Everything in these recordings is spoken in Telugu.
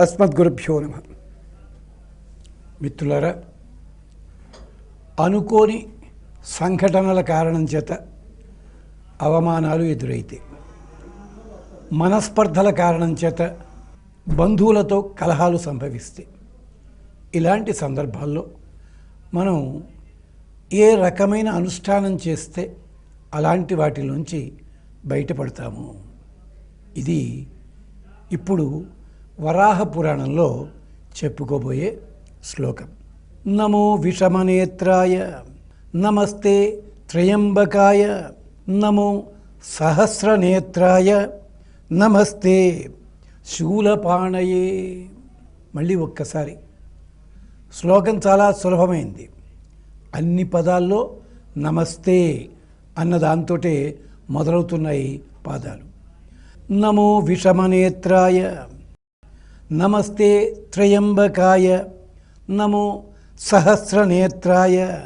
అస్మద్గురుభ్యో నమ. మిత్రులారా అనుకోని సంఘటనల కారణం చేత అవమానాలు ఎదురైతే మనస్పర్ధల కారణం చేత బంధువులతో కలహాలు సంభవిస్తే ఇలాంటి సందర్భాల్లో మనం ఏ రకమైన అనుష్ఠానం చేస్తే అలాంటి వాటిలోంచి బయటపడతాము? ఇది ఇప్పుడు వరాహ పురాణంలో చెప్పుకోబోయే శ్లోకం. నమో విషమనేత్రాయ నమస్తే త్రయంబకాయ నమో సహస్రనేత్రాయ నమస్తే శూలపాణయే. మళ్ళీ ఒక్కసారి. శ్లోకం చాలా సులభమైంది. అన్ని పదాల్లో నమస్తే అన్న దాంతోటే మొదలవుతున్నాయి పాదాలు. నమో విషమనేత్రాయ నమస్తే త్రయంబకాయ నమో సహస్రనేత్రాయ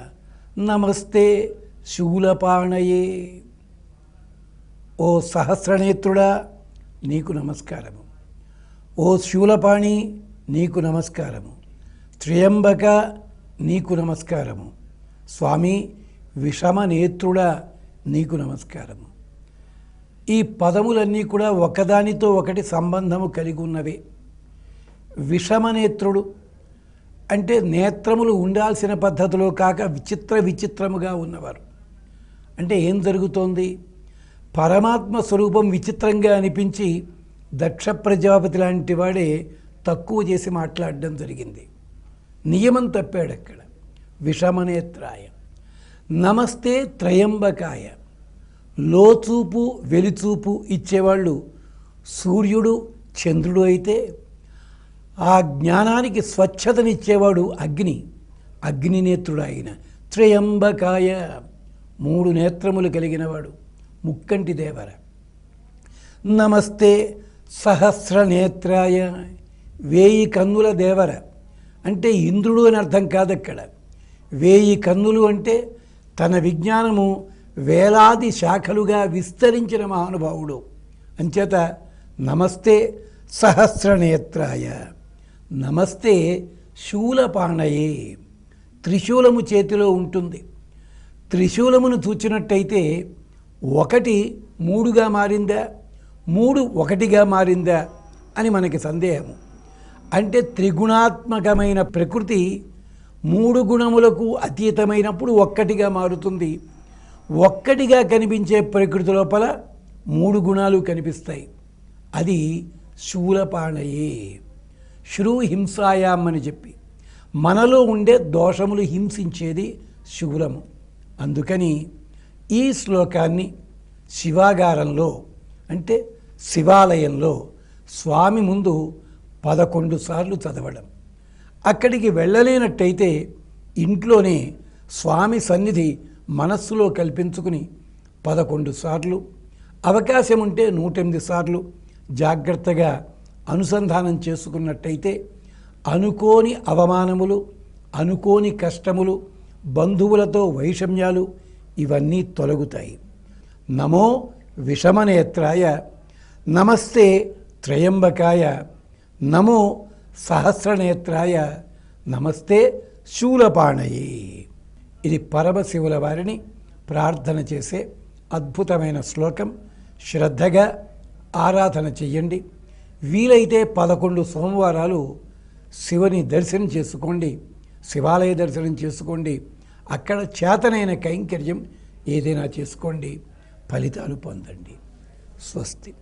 నమస్తే శూలపాణయే. ఓ సహస్రనేత్రుడా నీకు నమస్కారము. ఓ శూలపాణి నీకు నమస్కారము. త్రయంబక నీకు నమస్కారము. స్వామి విషమనేత్రుడా నీకు నమస్కారము. ఈ పదములన్నీ కూడా ఒకదానితో ఒకటి సంబంధము కలిగి ఉన్నవే. విషమనేత్రుడు అంటే నేత్రములు ఉండాల్సిన పద్ధతిలో కాక విచిత్ర విచిత్రముగా ఉన్నవారు. అంటే ఏం జరుగుతోంది? పరమాత్మ స్వరూపం విచిత్రంగా అనిపించి దక్ష ప్రజాపతి లాంటి వాడే తక్కువ చేసి మాట్లాడడం జరిగింది. నియమం తప్పాడు అక్కడ. విషమనేత్రాయ. నమస్తే త్రయంబకాయ. లోచూపు వెలిచూపు ఇచ్చేవాళ్ళు సూర్యుడు చంద్రుడు అయితే ఆ జ్ఞానానికి స్వచ్ఛతనిచ్చేవాడు అగ్ని అగ్నినేత్రుడు ఆయన త్రయంబకాయ. మూడు నేత్రములు కలిగినవాడు ముక్కంటి దేవర. నమస్తే సహస్రనేత్రాయ. వేయి కన్నుల దేవర. అంటే ఇంద్రుడు అని అర్థం కాదక్కడ. వేయి కన్నులు అంటే తన విజ్ఞానము వేలాది శాఖలుగా విస్తరించిన మహానుభావుడు. అంచేత నమస్తే సహస్రనేత్రాయ. నమస్తే శూలపాణయే. త్రిశూలము చేతిలో ఉంటుంది. త్రిశూలమును చూచినట్టయితే ఒకటి మూడుగా మారిందా? మూడు ఒకటిగా మారిందా? అని మనకి సందేహము. అంటే త్రిగుణాత్మకమైన ప్రకృతి మూడు గుణములకు అతీతమైనప్పుడు ఒక్కటిగా మారుతుంది. ఒక్కటిగా కనిపించే ప్రకృతి లోపల మూడు గుణాలు కనిపిస్తాయి. అది శూలపాణయే. శ్రూ హింసాయాం అని చెప్పి. మనలో ఉండే దోషములు హింసించేది శూలము. అందుకని ఈ శ్లోకాన్ని శివాగారంలో అంటే శివాలయంలో స్వామి ముందు పదకొండు సార్లు చదవడం. అక్కడికి వెళ్ళలేనట్టయితే ఇంట్లోనే స్వామి సన్నిధి మనస్సులో కల్పించుకుని పదకొండు సార్లు అవకాశం ఉంటే నూటెనిమిది సార్లు జాగ్రత్తగా అనుసంధానం చేసుకున్నట్టయితే అనుకోని అవమానములు అనుకోని కష్టములు బంధువులతో వైషమ్యాలు ఇవన్నీ తొలగుతాయి. నమో విషమనేత్రాయ నమస్తే త్రయంబకాయ నమో సహస్రనేత్రాయ నమస్తే శూలపాణయి. ఇది పరమశివుల వారిని ప్రార్థన చేసే అద్భుతమైన శ్లోకం. శ్రద్ధగా ఆరాధన చెయ్యండి. వీలైతే పదకొండు సోమవారాలు శివుని దర్శనం చేసుకోండి. శివాలయ దర్శనం చేసుకోండి. అక్కడ చేతనైన కైంకర్యం ఏదైనా చేసుకోండి. ఫలితాలు పొందండి. స్వస్తి.